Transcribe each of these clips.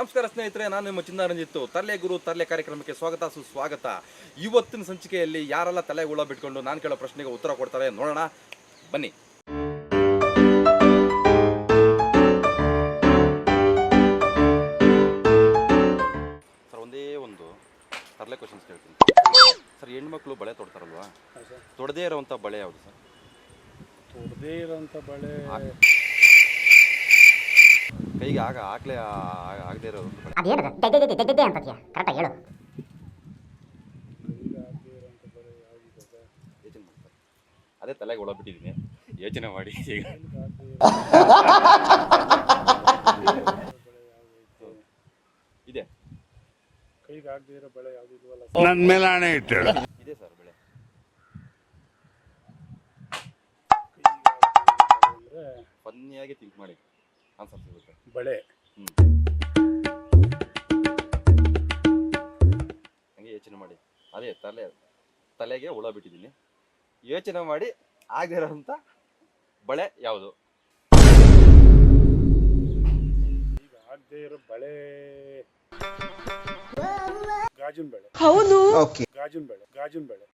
ನಮಸ್ಕಾರ ಸ್ನೇಹಿತರೆ ನಾನು ನಿಮ್ಮ ಚಿನ್ನಾರಂಜಿತ್ತು. ತಲೆ ಗುರು ತಲೆ ಕಾರ್ಯಕ್ರಮಕ್ಕೆ ಸ್ವಾಗತ ಸುಸ್ವಾಗತ. ಇವತ್ತಿನ ಸಂಚಿಕೆಯಲ್ಲಿ ಯಾರೆಲ್ಲ ತಲೆ ಹುಳ ಬಿಟ್ಕೊಂಡು ನಾನು ಕೇಳೋ ಪ್ರಶ್ನೆಗೆ ಉತ್ತರ ಕೊಡ್ತಾರೆ ನೋಡೋಣ. ಬನ್ನಿ. ಸರ್ ಒಂದೇ ಒಂದು ತರಲೆ ಕ್ವಶನ್ಸ್ ಕೇಳ್ತೀನಿ. ಸರ್ ಹೆಣ್ಮಕ್ಳು ಬಳೆ ತೊಡ್ತಾರಲ್ವಾ? ತೊಡದೇ ಇರೋವಂಥ ಬಳೆ ಯಾವುದು ಸರ್? ತೊಡದೇ ಇರೋವಂಥ ಬಳೆ ಕೈಗೆ ಆಗ ಆಗ್ಲೇ ಆಗದೆ ಇರೋ ಒಂದು ಬಳೆ ಅದೇನದು? ದೆ ದೆ ದೆ ದೆ ದೆ ದೆ ಅಂತದ್ಯಾ ಕರೆಕ್ಟಾಗಿ ಹೇಳು. ಯೋಚನೆ ಮಾಡ್ತಾರೆ. ಅದೇ ತಲೆಗೆ ಒಳ ಬಿಟ್ಟಿದ್ದೀನಿ ಯೋಚನೆ ಮಾಡಿ ಈಗ. ಇದೆ. ಕೈಗೆ ಆಗದೆ ಇರೋ ಬಳೆ ಯಾವುದು ಇಲ್ವಲ್ಲ ನನ್ನ ಮೇಲೆ ಹಣೆ ಇಟ್ಟಳು ಇದೆ ಸರ್ ಬೆಳೆ. ಅಂದ್ರೆ ಫನ್ನಿಯಾಗಿ ಥಿಂಕ್ ಮಾಡಿ. ಆನ್ಸರ್ ಸಿಗುತ್ತೆ. ಬಳೆ. ಹ್ಞೂ ಹಂಗೆ ಯೋಚನೆ ಮಾಡಿ. ಅದೇ ತಲೆ ತಲೆಗೆ ಹುಳ ಬಿಟ್ಟಿದ್ದೀನಿ. ಯೋಚನೆ ಮಾಡಿ ಆಗದಿರೋಂಥ ಬಳೆ ಯಾವುದು? ಈಗ ಆಗದೆ ಇರೋ ಬಳೆ. ಗಾಜಿನ ಬಳೆ. ಹೌದು. ಗಾಜಿನ ಬಳೆ. ಗಾಜಿನ ಬಳೆ.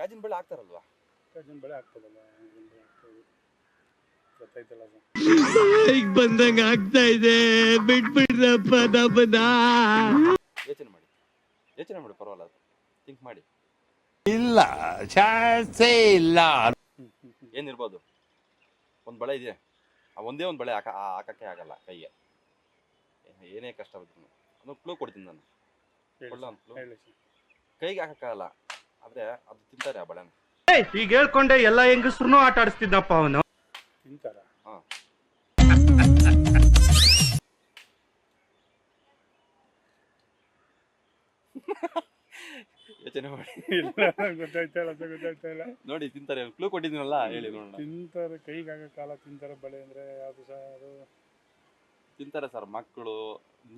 ಗಾಜಿನ ಬಳೆ ಹಾಕ್ತಾರಲ್ವಾ ಗಾಜಿನ ಬಳೆ ಆಗ್ತದೆ. ಗೊತ್ತಾಯ್ತಲ್ಲ ಅದು. ಬಂದಂಗ ಆಗ್ತಾ ಇದೆ. ಬಿಟ್ಬಿಡ್ರಪ್ಪ ನಮ್ಮನ್ನ. ಯೋಚನೆ ಮಾಡಿ. ಯೋಚನೆ ಮಾಡಿ ಪರವಾಗಿಲ್ಲ ಥಿಂಕ್ ಮಾಡಿ. ಇಲ್ಲ ಚಾನ್ಸೇ ಇಲ್ಲ. ಏನಿರ್ಬೋದು? ಒಂದು ಬಳೆ ಇದೆ. ಆ ಒಂದೇ ಒಂದು ಬಳೆ ಹಾಕ ಆ- ಹಾಕಕ್ಕೆ ಆಗಲ್ಲ ಕೈಗೆ. ಏನೇ ಕಷ್ಟ ಬಿದ್ರು ಅದನ್ನು ಕ್ಲೂ ಕೊಡ್ತೀನಿ ನಾನು. ಹೇಳಿ ಕೊಡ್ಲಾ ಒಂದು clue? ಹೇಳಿ ಸರ್. ಕೈಗೆ ಹಾಕಕ್ಕಾಗಲ್ಲ ಆದರೆ ಅದು ತಿಂತಾರೆ ಆ ಬಳೆನ. ಈಗ ಹೇಳ್ಕೊಂಡೆ ಎಲ್ಲ ಹೆಂಗಸ್ರು ಆಟ ಆಡಿಸ್ತಿದ್ದಪ್ಪ ಅವನು. ತಿಂತಾರ? ಹಾಂ. ಯೋಚನೆ ಮಾಡಿ. ಇಲ್ಲ ಗೊತ್ತಾಯ್ತಾ ಇಲ್ಲ ಗೊತ್ತಾಯ್ತಾ ಇಲ್ಲ. ನೋಡಿ ತಿಂತಾರೆ. ಕ್ಲೂ ಕೊಟ್ಟಿದ್ದೀನಲ್ಲ ಹೇಳಿ ನೋಡೋಣ. ತಿಂತಾರೆ ಕೈಗಾಗ ಕಾಲ ತಿಂತಾರೆ ಬಳೆ ಅಂದ್ರೆ ಯಾವ್ದು ಸರ್ ಅದು. ತಿಂತಾರೆ ಸರ್ ಮಕ್ಕಳು.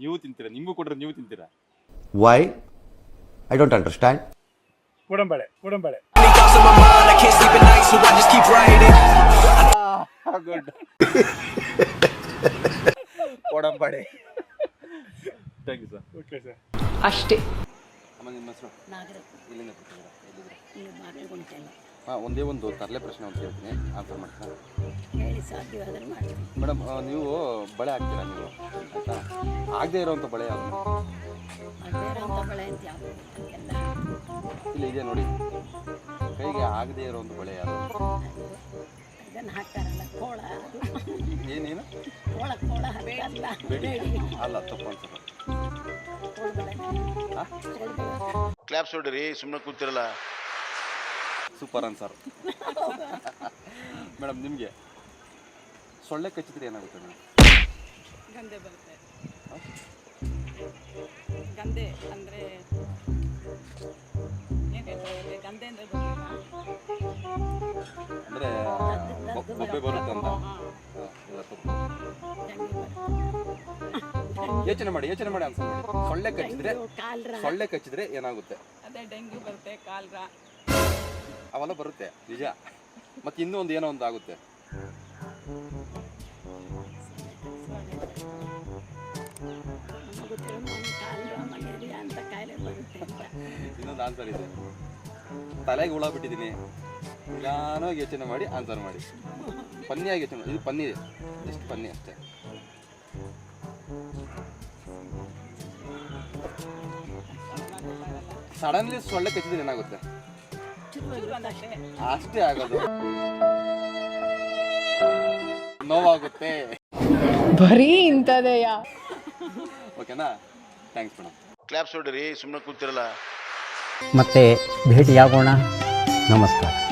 ನೀವು ತಿಂತೀರಾ? ನಿಮಗೂ ಕೊಟ್ರೆ ನೀವು ತಿಂತೀರಾ? Why? I ಡೋಂಟ್ ಅಂಡರ್ಸ್ಟ್ಯಾಂಡ್ ಉಡಂಬಳೆ ಉಡಂಬಳೆ. Good ಕೊಡಂಬಾಡೆ. Thank you sir okay sir ಅಷ್ಟೇ. ಅಮ್ಮ ನಿಮ್ಮ ಹೆಸರು? ಎಲ್ಲಿಂದ ಬರ್ತಿದ್ದೀರಾ ಎಲ್ಲಿದ್ದೀರಾ? ಹೇಳಿ ಹಾಂ ಒಂದೇ ಒಂದು ತರಲೆ ಪ್ರಶ್ನೆ ಅಂತ ಹೇಳ್ತೀನಿ ಆನ್ಸರ್ ಮಾಡ್ತೀನಿ ಸಾಧ್ಯವಾದರೆ ಮಾಡಿ ಮೇಡಮ್ ನೀವು ಬಳೆ ಹಾಕ್ತೀರಾ ನೀವು? ಆಯಿತಾ? ಆಗದೆ ಇರೋವಂಥ ಬಳೆ ಯಾವುದು? ಬೇರೆಂಥ ಬಳೆ ಅಂತ ಯಾವುದು ಎಲ್ಲ ಇಲ್ಲಿ ಇದೆ ನೋಡಿ. ಕೈಗೆ ಆಗದೆ ಇರೋ ಒಂದು ಬಳೆ ಯಾವುದು? ಇದನ್ನು ಹಾಕ್ತಾರಲ್ಲ ಕೋಳ. ಅದು ಏನೇನು? ಕೋಳ ಕೋಳ ಹಾಕ್ತಾರಲ್ಲ. ಬೇಡಿ. ಅಲ್ಲ ತಪ್ಪು ಹಾಂ? ಕ್ಲಾಪ್ಸ್ ಹೊಡ್ರಿ ಸುಮ್ಮನೆ ಕೂತಿರಲ್ಲ. Super answer. ಮೇಡಮ್ ನಿಮಗೆ ಸೊಳ್ಳೆ ಕಚ್ಚಿದ್ರೆ ಏನಾಗುತ್ತೆ ಮೇಡಮ್? ಗಂದೆ ಬರುತ್ತೆ. ಗಂದೆ ಅಂದರೆ ಯೋಚನೆ ಮಾಡಿ ಯೋಚನೆ ಮಾಡಿ ಆನ್ಸರ್ ಮಾಡಿ ಸೊಳ್ಳೆ ಕಚ್ಚಿದ್ರೆ ಸೊಳ್ಳೆ ಕಚ್ಚಿದ್ರೆ ಏನಾಗುತ್ತೆ? ಅದೇ ಡೆಂಗ್ಯೂ ಬರುತ್ತೆ ಕಾಲ್ರ. ಅವೆಲ್ಲ ಬರುತ್ತೆ ನಿಜ. ಮತ್ತೆ ಇನ್ನೂ ಒಂದು ಏನೋ ಒಂದು ಆಗುತ್ತೆ. ಇನ್ನೊಂದು ಆನ್ಸರ್ ಇದೆ. ತಲೆಗೆ ಹುಳ ಬಿಟ್ಟಿದ್ದೀನಿ. ನಿಧಾನವಾಗಿ ಯೋಚನೆ ಮಾಡಿ ಆನ್ಸರ್ ಮಾಡಿ. ಪನ್ನಿಯಾಗಿ ಯೋಚನೆ ಮಾಡಿ. ಇದು ಪನ್ನಿ ಇದೆ ಜಸ್ಟ್ ಪನ್ನಿ ಅಷ್ಟೇ. ಸಡನ್ಲಿ ಸೊಳ್ಳೆ ಕಚ್ಚಿದ್ರೆ ಏನಾಗುತ್ತೆ? ಅಷ್ಟೇ ಆಗೋದು. ನೋವಾಗುತ್ತೆ. ಬರೀ ಇಂಥದೆಯಾ? ಓಕೆನಾ? Thanks madam. ಕ್ಲಾಪ್ಸ್ ಹೊಡ್ರಿ ಸುಮ್ಮನೆ ಕೂತಿರಲ್ಲ. ಮತ್ತೆ ಭೇಟಿಯಾಗೋಣ. ನಮಸ್ಕಾರ.